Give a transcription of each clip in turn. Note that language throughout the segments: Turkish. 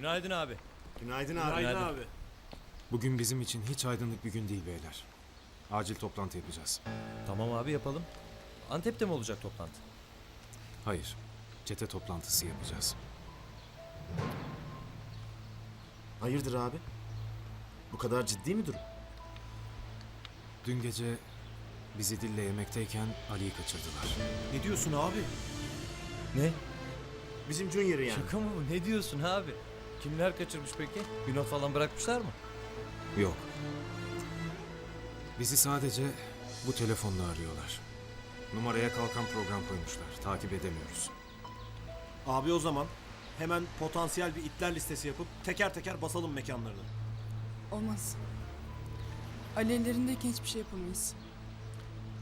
Günaydın abi. Günaydın abi. Günaydın. Günaydın abi. Bugün bizim için hiç aydınlık bir gün değil beyler. Acil toplantı yapacağız. Tamam abi yapalım. Antep'te mi olacak toplantı? Hayır, çete toplantısı yapacağız. Hayırdır abi? Bu kadar ciddi mi durum? Dün gece bizi dille yemekteyken Ali'yi kaçırdılar. Ne diyorsun abi? Ne? Bizim Junior'ı yani. Şaka mı bu? Ne diyorsun abi? Kimler kaçırmış peki? Bir not falan bırakmışlar mı? Yok. Bizi sadece bu telefonla arıyorlar. Numaraya kalkan program koymuşlar. Takip edemiyoruz. Abi o zaman hemen potansiyel bir itler listesi yapıp teker teker basalım mekanlarını. Olmaz. Ali ellerindeyken hiçbir şey yapamayız.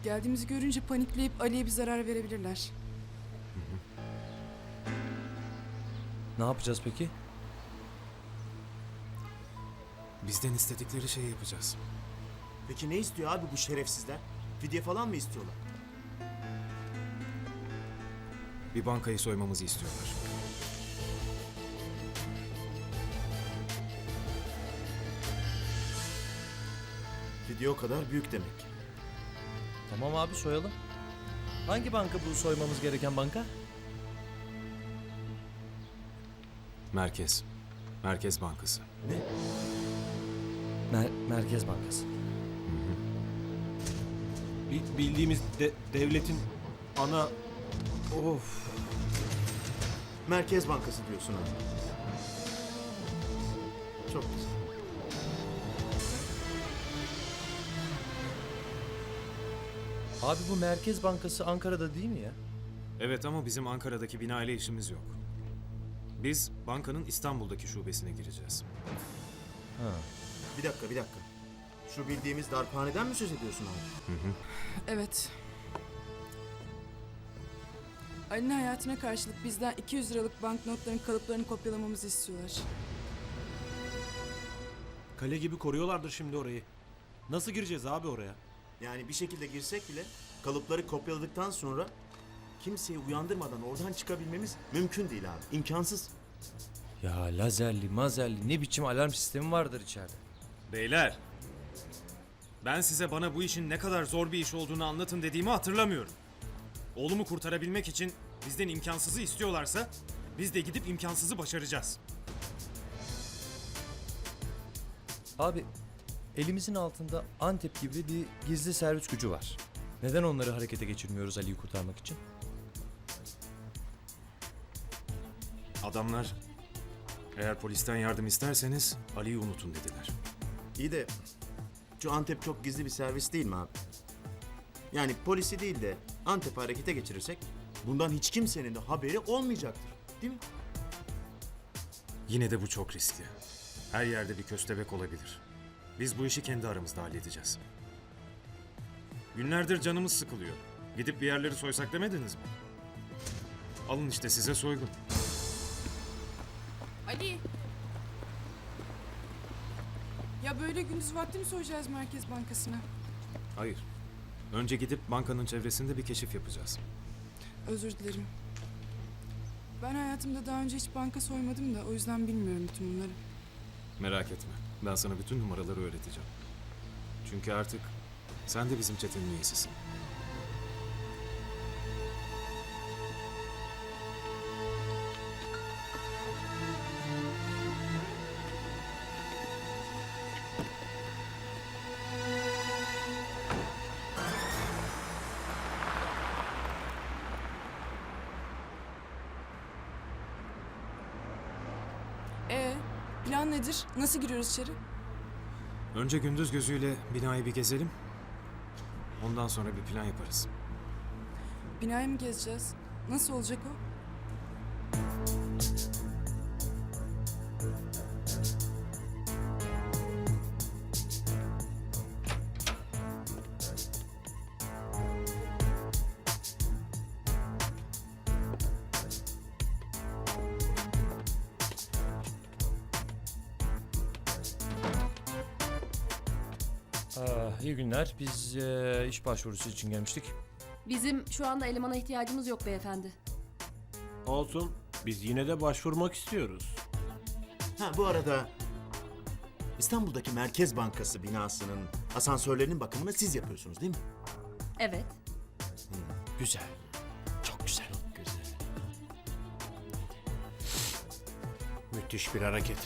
Geldiğimizi görünce panikleyip Ali'ye bir zarar verebilirler. Ne yapacağız peki? Bizden istedikleri şeyi yapacağız. Peki ne istiyor abi bu şerefsizler? Fidye falan mı istiyorlar? Bir bankayı soymamızı istiyorlar. Fidye o kadar büyük demek. Tamam abi soyalım. Hangi banka bu soymamız gereken banka? Merkez. Merkez Bankası. Mer- Merkez Bankası. Bi- bildiğimiz de- devletin ana... Of. Merkez Bankası diyorsun abi. Çok güzel. Abi bu Merkez Bankası Ankara'da değil mi ya? Evet ama bizim Ankara'daki bina ile işimiz yok. Biz bankanın İstanbul'daki şubesine gireceğiz. Ha. Bir dakika bir dakika. Şu bildiğimiz darphaneden mi söz ediyorsun abi? Evet. Ali'nin hayatına karşılık bizden 200 liralık banknotların kalıplarını kopyalamamızı istiyorlar. Kale gibi koruyorlardır şimdi orayı. Nasıl gireceğiz abi oraya? Yani bir şekilde girsek bile kalıpları kopyaladıktan sonra kimseyi uyandırmadan oradan çıkabilmemiz mümkün değil abi. İmkansız. Ya lazerli mazerli ne biçim alarm sistemi vardır içeride. Beyler, ben size bana bu işin ne kadar zor bir iş olduğunu anlatın dediğimi hatırlamıyorum. Oğlumu kurtarabilmek için bizden imkansızı istiyorlarsa biz de gidip imkansızı başaracağız. Abi elimizin altında Antep gibi bir gizli servis gücü var. Neden onları harekete geçirmiyoruz Ali'yi kurtarmak için? Adamlar eğer polisten yardım isterseniz Ali'yi unutun dediler. İyi de şu Antep çok gizli bir servis değil mi abi? Yani polisi değil de Antep'i harekete geçirirsek bundan hiç kimsenin de haberi olmayacaktır. Değil mi? Yine de bu çok riskli. Her yerde bir köstebek olabilir. Biz bu işi kendi aramızda halledeceğiz. Günlerdir canımız sıkılıyor. Gidip bir yerleri soysak demediniz mi? Alın işte size soygun. Ali! Ya böyle gündüz vakti mi soyacağız Merkez Bankası'na? Hayır. Önce gidip bankanın çevresinde bir keşif yapacağız. Özür dilerim. Ben hayatımda daha önce hiç banka soymadım da o yüzden bilmiyorum bütün bunları. Merak etme. Ben sana bütün numaraları öğreteceğim. Çünkü artık sen de bizim çetenin üyesisin. Plan nedir? Nasıl giriyoruz içeri? Önce gündüz gözüyle binayı bir gezelim. Ondan sonra bir plan yaparız. Binayı mı gezeceğiz? Nasıl olacak o? İyi günler. Biz eee, iş başvurusu için gelmiştik. Bizim şu anda elemana ihtiyacımız yok beyefendi. Olsun. Biz yine de başvurmak istiyoruz. Ha bu arada İstanbul'daki Merkez Bankası binasının asansörlerinin bakımını siz yapıyorsunuz değil mi? Evet. Güzel. Çok güzel. Güzel. Müthiş bir hareket.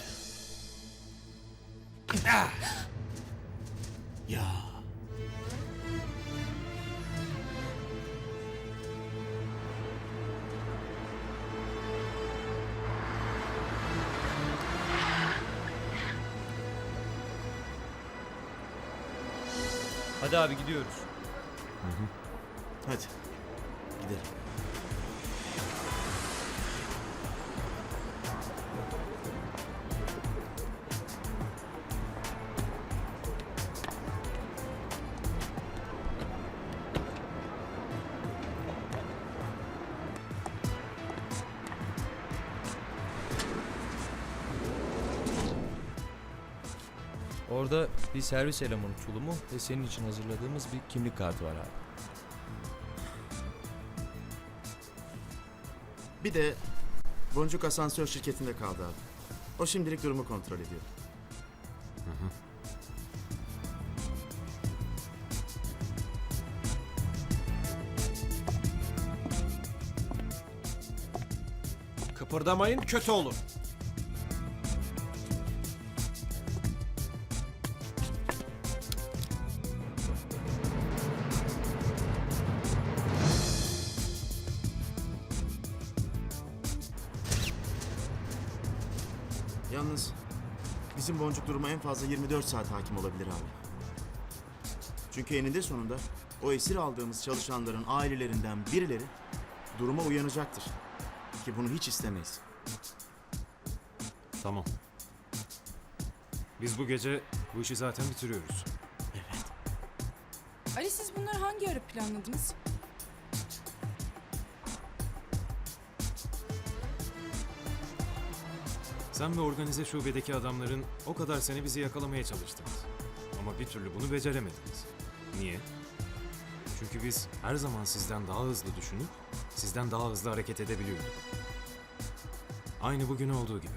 Ya. Hadi abi gidiyoruz. hadi Orada bir servis elemanı tulumu ve senin için hazırladığımız bir kimlik kartı var abi. Bir de Boncuk Asansör şirketinde kaldı abi. O şimdilik durumu kontrol ediyor. Kıpırdamayın kötü olur. Yalnız bizim Boncuk duruma en fazla 24 saat hakim olabilir abi. Çünkü eninde sonunda o esir aldığımız çalışanların ailelerinden birileri duruma uyanacaktır. Ki bunu hiç istemeyiz. Tamam. Biz bu gece bu işi zaten bitiriyoruz. Ali siz bunları hangi ara planladınız? Sen ve organize şubedeki adamların o kadar sene bizi yakalamaya çalıştınız. Ama bir türlü bunu beceremediniz. Niye? Çünkü biz her zaman sizden daha hızlı düşünüp sizden daha hızlı hareket edebiliyorduk. Aynı bugün olduğu gibi.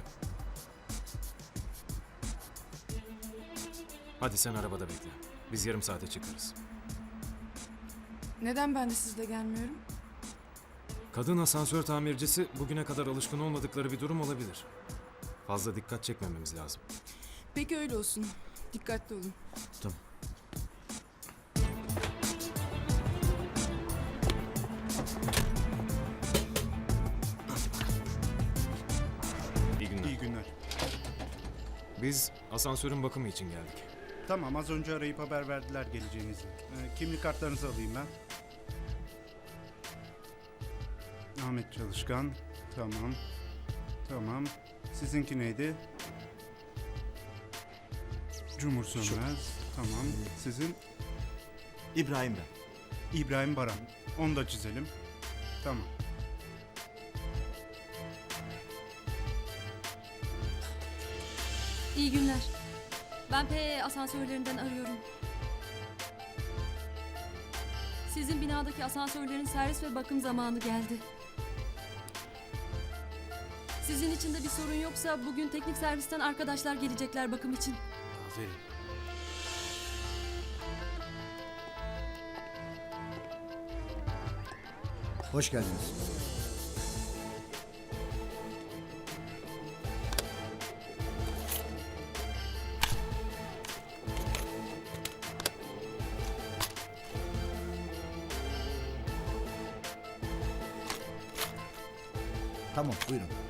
Hadi sen arabada bekle. Biz yarım saate çıkarız. Neden ben de sizle gelmiyorum? Kadın asansör tamircisi bugüne kadar alışkın olmadıkları bir durum olabilir. Fazla dikkat çekmememiz lazım. Peki öyle olsun. Dikkatli olun. Tamam. İyi günler. İyi günler. Biz asansörün bakımı için geldik. Tamam az önce arayıp haber verdiler geleceğinizi. Ee, kimlik kartlarınızı alayım ben. Ahmet Çalışkan. Tamam. Tamam. Sizinki neydi? Cumhur Sönmez. Tamam. Sizin İbrahim ben. İbrahim Baran. Onu da çizelim. Tamam. İyi günler. Ben PE asansörlerinden arıyorum. Sizin binadaki asansörlerin servis ve bakım zamanı geldi. Sizin için de bir sorun yoksa bugün teknik servisten arkadaşlar gelecekler bakım için. Aferin. Hoş geldiniz. Tamam, buyurun.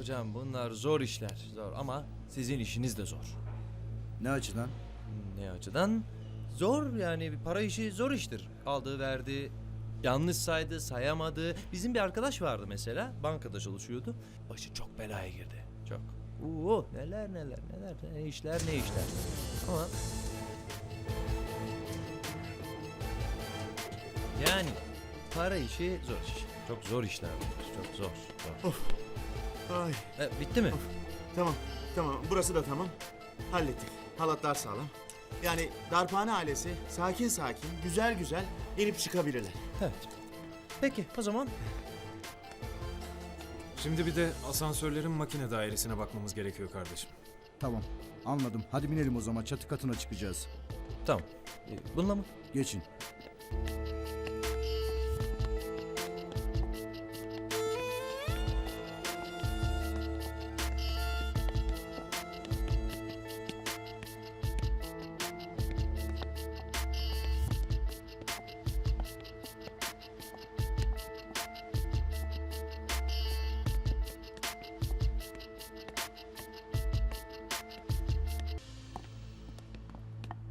Hocam bunlar zor işler. Zor ama sizin işiniz de zor. Ne açıdan? Ne açıdan? Zor yani para işi zor iştir. Aldı verdi, yanlış saydı, sayamadı. Bizim bir arkadaş vardı mesela, bankada çalışıyordu. Başı çok belaya girdi. Çok. Oo neler neler neler ne işler ne işler. Ama yani para işi zor iş. Çok zor işler bunlar. Çok zor. zor. Ay, E, bitti mi? tamam, tamam. Burası da tamam. Hallettik. Halatlar sağlam. Yani darphane ailesi sakin sakin, güzel güzel inip çıkabilirler. Evet. Peki o zaman Şimdi bir de asansörlerin makine dairesine bakmamız gerekiyor kardeşim. Tamam. Anladım. Hadi binelim o zaman. Çatı katına çıkacağız. tamam. E, bununla mı? Geçin.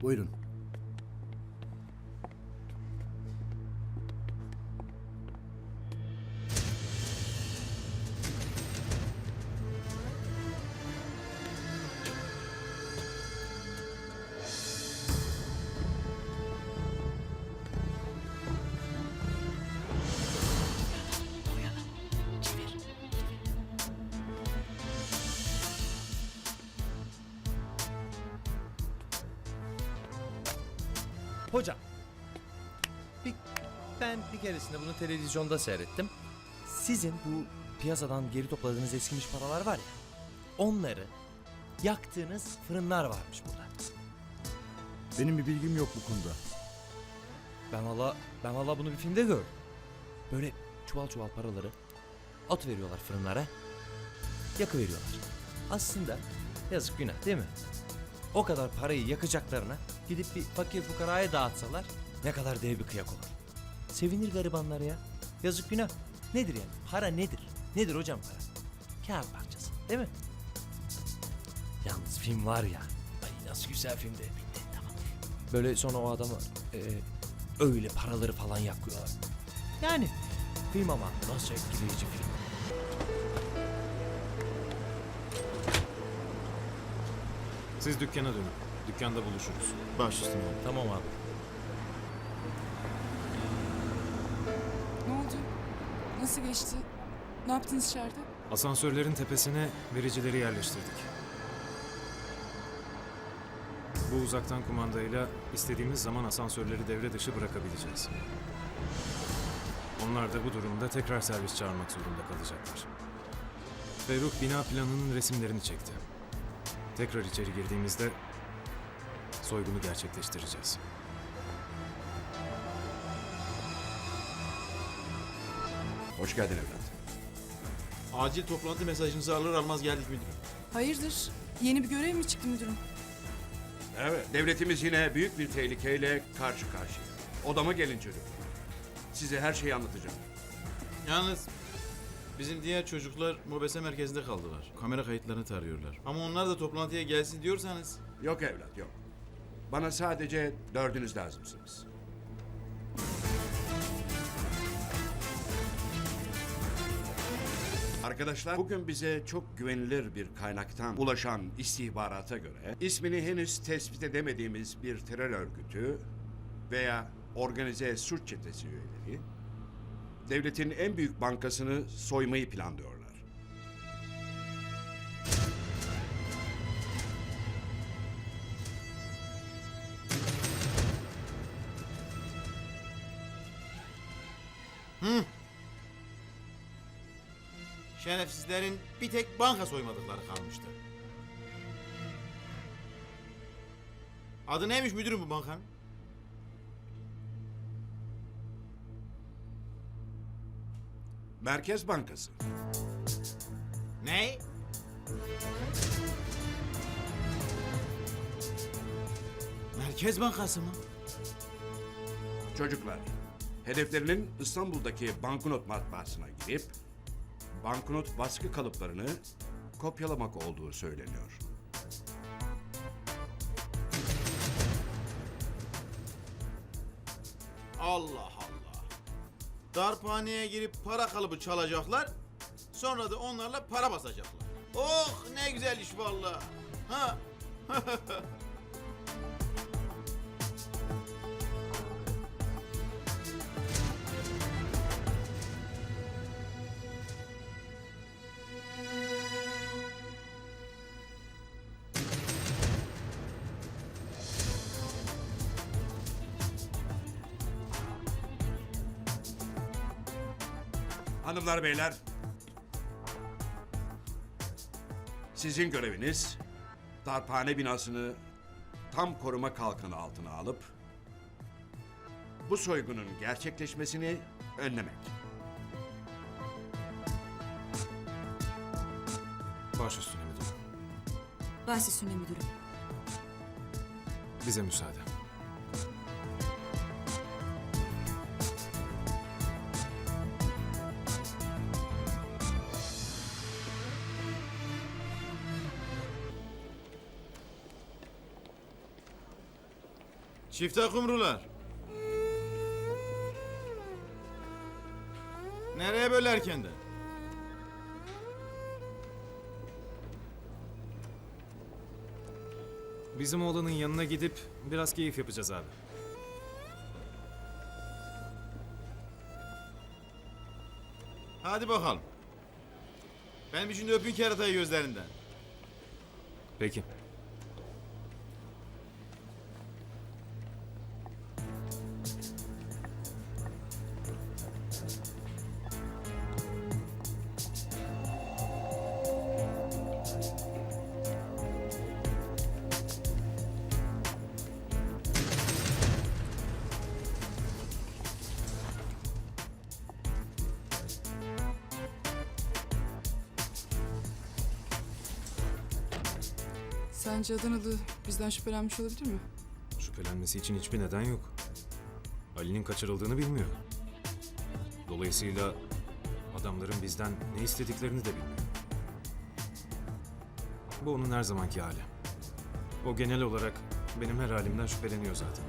Buyurun. Hocam. Bir, ben bir keresinde bunu televizyonda seyrettim. Sizin bu piyasadan geri topladığınız eskimiş paralar var ya. Onları yaktığınız fırınlar varmış burada. Benim bir bilgim yok bu konuda. Ben valla ben valla bunu bir filmde gördüm. Böyle çuval çuval paraları at veriyorlar fırınlara. Yakı veriyorlar. Aslında yazık günah değil mi? O kadar parayı yakacaklarına gidip bir fakir fukaraya dağıtsalar ne kadar dev bir kıyak olur. Sevinir garibanlar ya. Yazık günah. Nedir yani? Para nedir? Nedir hocam para? Kağıt parçası değil mi? Yalnız film var ya. Ay nasıl güzel filmdi. Bitti tamam. Böyle sonra o adamı e, öyle paraları falan yakıyorlar. Yani film ama nasıl etkileyici film. Siz dükkana dönün. Dükkanda buluşuruz. Baş üstüne. Tamam abi. Ne oldu? Nasıl geçti? Ne yaptınız içeride? Asansörlerin tepesine vericileri yerleştirdik. Bu uzaktan kumandayla istediğimiz zaman asansörleri devre dışı bırakabileceğiz. Onlar da bu durumda tekrar servis çağırmak zorunda kalacaklar. Ferruh bina planının resimlerini çekti. Tekrar içeri girdiğimizde soygunu gerçekleştireceğiz. Hoş geldin evlat. Acil toplantı mesajınızı alır almaz geldik müdürüm. Hayırdır? Yeni bir görev mi çıktı müdürüm? Evet. Devletimiz yine büyük bir tehlikeyle karşı karşıya. Odama gelin çocuklar. Size her şeyi anlatacağım. Yalnız bizim diğer çocuklar mobese merkezinde kaldılar. Kamera kayıtlarını tarıyorlar. Ama onlar da toplantıya gelsin diyorsanız Yok evlat yok. Bana sadece dördünüz lazımsınız. Arkadaşlar bugün bize çok güvenilir bir kaynaktan ulaşan istihbarata göre ismini henüz tespit edemediğimiz bir terör örgütü veya organize suç çetesi üyeleri devletin en büyük bankasını soymayı planlıyorlar. şerefsizlerin bir tek banka soymadıkları kalmıştı. Adı neymiş müdürüm bu bankanın? Merkez Bankası. Ne? Merkez Bankası mı? Çocuklar, hedeflerinin İstanbul'daki banknot matbaasına girip banknot baskı kalıplarını kopyalamak olduğu söyleniyor. Allah Allah. Darphaneye girip para kalıbı çalacaklar. Sonra da onlarla para basacaklar. Oh ne güzel iş vallahi. Ha? Hanımlar beyler. Sizin göreviniz darphane binasını tam koruma kalkanı altına alıp bu soygunun gerçekleşmesini önlemek. Baş üstüne müdürüm. Baş üstüne müdürüm. Bize müsaade. Çifte kumrular. Nereye böyle erkenden? Bizim oğlanın yanına gidip biraz keyif yapacağız abi. Hadi bakalım. Benim için de öpün keratayı gözlerinden. Peki. Sence Adanalı bizden şüphelenmiş olabilir mi? Şüphelenmesi için hiçbir neden yok. Ali'nin kaçırıldığını bilmiyor. Dolayısıyla adamların bizden ne istediklerini de bilmiyor. Bu onun her zamanki hali. O genel olarak benim her halimden şüpheleniyor zaten.